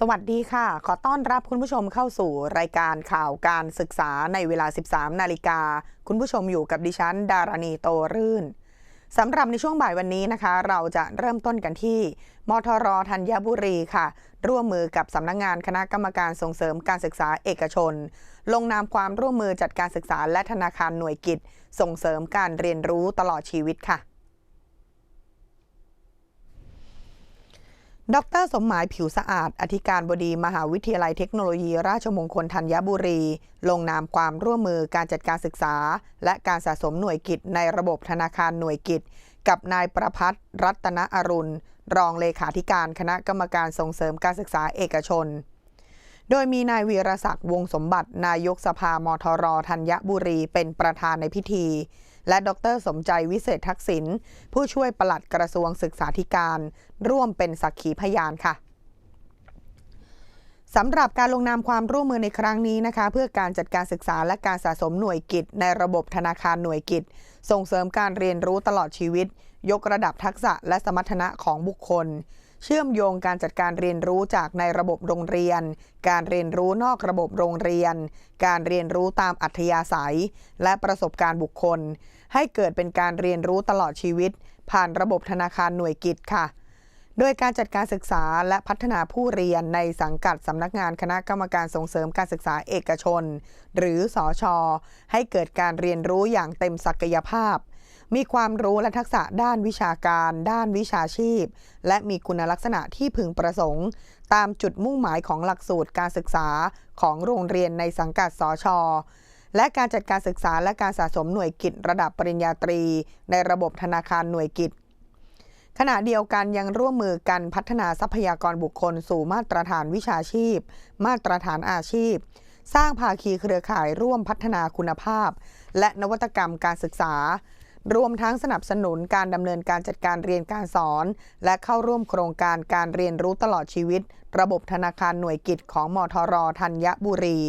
สวัสดีค่ะ ขอต้อนรับคุณผู้ชมเข้าสู่รายการข่าวการศึกษาในเวลา 13 นาฬิกา คุณผู้ชมอยู่กับดิฉัน ดารณีโตรื่นสำหรับในช่วงบ่ายวันนี้นะคะ เราจะเริ่มต้นกันที่ มทรธัญบุรีค่ะ ร่วมมือกับสำนักงงานคณะกรรมการส่งเสริมการศึกษาเอกชน ลงนามความร่วมมือจัดการศึกษาและธนาคารหน่วยกิจ ส่งเสริมการเรียนรู้ตลอดชีวิตค่ะ ดรสมหมายผิวสะอาด อธิการบดีมหาวิทยาลัยเทคโนโลยี ราชมงคลธัญบุรี ลงนามความร่วมมือการจัดการศึกษา และการสะสมหน่วยกิจในระบบธนาคารหน่วยกิจ กับนายประพัฒน์รัตนอรุณ รองเลขาธิการคณะกรรมการส่งเสริมการศึกษาเอกชน โดยมีนายวีรศักดิ์วงสมบัติ นายกสภามทรธัญบุรีเป็นประธานในพิธี และดรสมใจวิเศษทักษิณผู้ช่วยปลัดกระทรวงศึกษาธิการ ร่วมเป็นสักขีพยานค่ะสำหรับการลงนามความร่วมมือในครั้งนี้นะคะ เพื่อการจัดการศึกษาและการสะสมหน่วยกิจ ในระบบธนาคารหน่วยกิจ ส่งเสริมการเรียนรู้ตลอดชีวิต ยกระดับทักษะและสมรรถนะของบุคคล เชื่อมโยงการจัดการเรียนรู้จากในระบบโรงเรียน การเรียนรู้นอกระบบโรงเรียน การเรียนรู้ตามอัธยาศัย และประสบการณ์บุคคล ให้เกิดเป็นการเรียนรู้ตลอดชีวิต ผ่านระบบธนาคารหน่วยกิจค่ะโดยการจัดการศึกษาและพัฒนาผู้เรียนในสังกัดสำนักงานคณะกรรมการส่งเสริมการศึกษาเอกชน หรือสอชอให้เกิดการเรียนรู้อย่างเต็มศักยภาพ มีความรู้และทักษะด้านวิชาการ ด้านวิชาชีพ และมีคุณลักษณะที่พึงประสงค์ ตามจุดมุ่งหมายของหลักสูตรการศึกษาของโรงเรียนในสังกัดสอชอและการจัดการศึกษาและการสะสมหน่วยกิจระดับปริญญาตรี ในระบบธนาคารหน่วยกิจ ขณะเดียวกันยังร่วมมือกันพัฒนาทรัพยากรบุคคลสู่มาตรฐานวิชาชีพ มาตรฐานอาชีพ สร้างภาคีเครือข่ายร่วมพัฒนาคุณภาพ และนวัตกรรมการศึกษา รวมทั้งสนับสนุนการดำเนินการจัดการเรียนการสอน และเข้าร่วมโครงการการเรียนรู้ตลอดชีวิต ระบบธนาคารหน่วยกิจของมทรธัญบุรี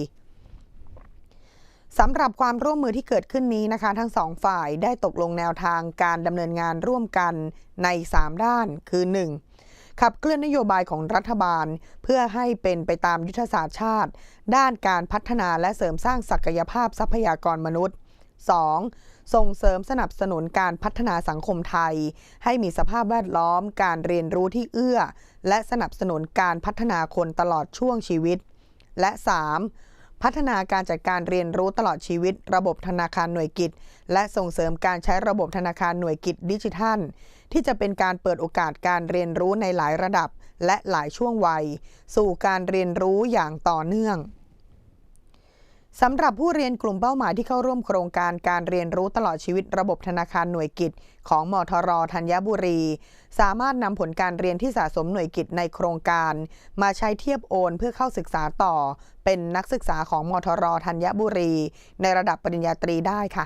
สำหรับความร่วมมือที่เกิดขึ้นนี้นะคะ ทั้งสองฝ่ายได้ตกลงแนวทางการดำเนินงานร่วมกันใน 3 ด้านคือ 1. ขับเคลื่อนนโยบายของรัฐบาล เพื่อให้เป็นไปตามยุทธศาสตร์ชาติ ด้านการพัฒนาและเสริมสร้างศักยภาพทรัพยากรมนุษย์ 2. ส่งเสริมสนับสนุนการพัฒนาสังคมไทย ให้มีสภาพแวดล้อม การเรียนรู้ที่เอื้อ และสนับสนุนการพัฒนาคนตลอดช่วงชีวิต และ 3. พัฒนาการจัดการเรียนรู้ตลอดชีวิต ระบบธนาคารหน่วยกิจ และส่งเสริมการใช้ระบบธนาคารหน่วยกิจดิจิทัล ที่จะเป็นการเปิดโอกาสการเรียนรู้ในหลายระดับ และหลายช่วงวัย สู่การเรียนรู้อย่างต่อเนื่อง สำหรับผู้เรียนกลุ่มเป้าหมายที่เข้าร่วมโครงการการเรียนรู้ตลอดชีวิตระบบธนาคารหน่วยกิจ ของมทรธัญบุรี สามารถนำผลการเรียนที่สะสมหน่วยกิจในโครงการ มาใช้เทียบโอนเพื่อเข้าศึกษาต่อ เป็นนักศึกษาของมทรธัญบุรี ในระดับปริญญาตรีได้ค่ะ